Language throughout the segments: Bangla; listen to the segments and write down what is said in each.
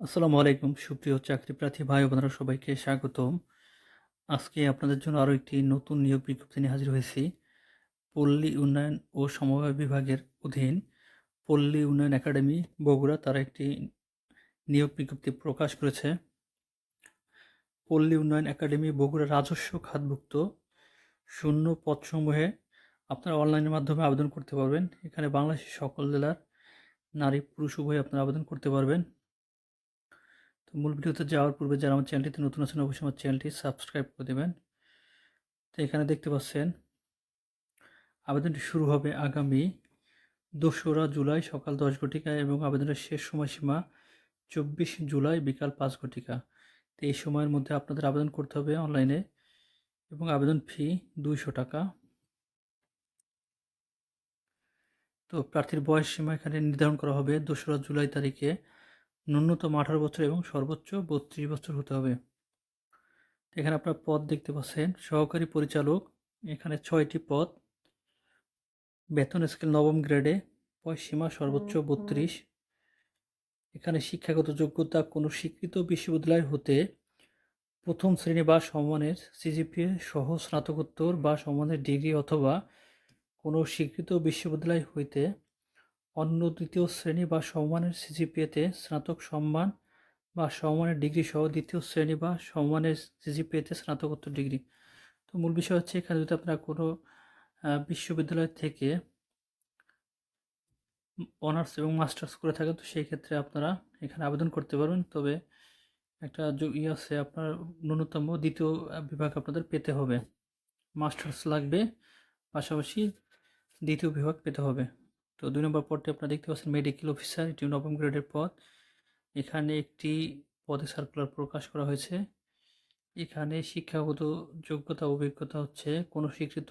আসসালামু আলাইকুম, সুপ্রিয় চাকরি প্রার্থী ভাই বোনেরা, সবাইকে স্বাগতম। আজকে আপনাদের জন্য আরও একটি নতুন নিয়োগ বিজ্ঞপ্তি নিয়ে হাজির হয়েছি। পল্লী উন্নয়ন ও সমবায় বিভাগের অধীন পল্লী উন্নয়ন একাডেমি, বগুড়া, তারা একটি নিয়োগ বিজ্ঞপ্তি প্রকাশ করেছে। পল্লী উন্নয়ন একাডেমি, বগুড়া রাজস্ব খাতভুক্ত। শূন্য পদসমূহে আপনারা অনলাইনের মাধ্যমে আবেদন করতে পারবেন। এখানে বাংলাদেশের সকল জেলার নারী পুরুষ উভয় আপনারা আবেদন করতে পারবেন। তো মূল ভিডিওতে যাওয়ার পূর্বে যারা আমার চ্যানেলটিতে নতুন আছেন, অবশ্যই আমার চ্যানেলটি সাবস্ক্রাইব করে দেবেন। তো এখানে দেখতে পাচ্ছেন, আবেদনটি শুরু হবে আগামী দোসরা জুলাই সকাল দশ ঘটিকা এবং আবেদনের শেষ সময়সীমা চব্বিশ জুলাই বিকাল পাঁচ ঘটিকা। তো এই সময়ের মধ্যে আপনাদের আবেদন করতে হবে অনলাইনে এবং আবেদন ফি দুইশো টাকা। তো প্রার্থীর বয়স সীমা এখানে নির্ধারণ করা হবে দোসরা জুলাই তারিখে। ন্যূনতম আঠারো বছর এবং সর্বোচ্চ বত্রিশ বছর হতে হবে। এখানে আপনার পদ দেখতে পাচ্ছেন। সহকারী পরিচালক, এখানে ছয়টি পদ। বেতন স্কেল নবম গ্রেডে সীমা সর্বোচ্চ বত্রিশ। এখানে শিক্ষাগত যোগ্যতা কোনো স্বীকৃত বিশ্ববিদ্যালয় হতে প্রথম শ্রেণি বা সমানের সিজিপিএ সহ স্নাতকোত্তর বা সমানের ডিগ্রি অথবা কোনো স্বীকৃত বিশ্ববিদ্যালয় হইতে অন্য দ্বিতীয় শ্রেণি বা সম্মানের সিজিপিএতে স্নাতক সম্মান বা সম্মানের ডিগ্রি সহ দ্বিতীয় শ্রেণি বা সম্মানের সিজিপিএতে স্নাতকোত্তর ডিগ্রি। তো মূল বিষয় হচ্ছে এখানে যদি আপনারা কোনো বিশ্ববিদ্যালয় থেকে অনার্স এবং মাস্টার্স করে থাকেন, তো সেই ক্ষেত্রে আপনারা এখানে আবেদন করতে পারবেন। তবে একটা ই আছে, আপনার ন্যূনতম দ্বিতীয় বিভাগ আপনাদের পেতে হবে। মাস্টার্স লাগবে, পাশাপাশি দ্বিতীয় বিভাগ পেতে হবে। তো দুই নম্বর পদটি আপনারা দেখতে পাচ্ছেন মেডিকেল অফিসার এটি নবম গ্রেডের পদ। এখানে একটি পদে সার্কুলার প্রকাশ করা হয়েছে। এখানে শিক্ষাগত যোগ্যতা, অভিজ্ঞতা হচ্ছে কোনো স্বীকৃত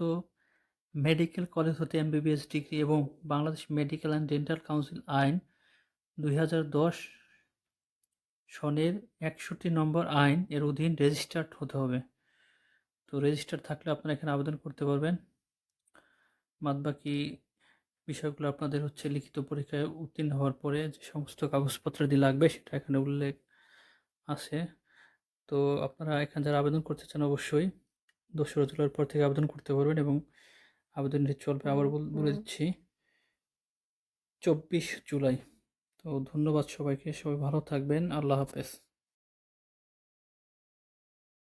মেডিকেল কলেজ হতে এমবিবিএস ডিগ্রি এবং Bangladesh medical and dental council আইন দুই হাজার দশ সনের একষট্টি নম্বর আইন এর অধীন রেজিস্টার্ড হতে হবে। তো রেজিস্টার থাকলে আপনারা এখানে আবেদন করতে পারবেন। বাদবাকি বিষয়গুলো আপনাদের হচ্ছে লিখিত পরীক্ষায় উত্তীর্ণ হওয়ার পরে যে সমস্ত কাগজপত্র দিয়ে লাগবে সেটা এখানে উল্লেখ আছে। তো আপনারা এখানে যারা আবেদন করতে চান অবশ্যই দোসরা জুলাইয়ের পর থেকে আবেদন করতে পারবেন এবং আবেদনটি চলবে আবার বলে দিচ্ছি। চব্বিশ জুলাই। তো ধন্যবাদ সবাইকে সবাই ভালো থাকবেন আল্লাহ হাফেজ।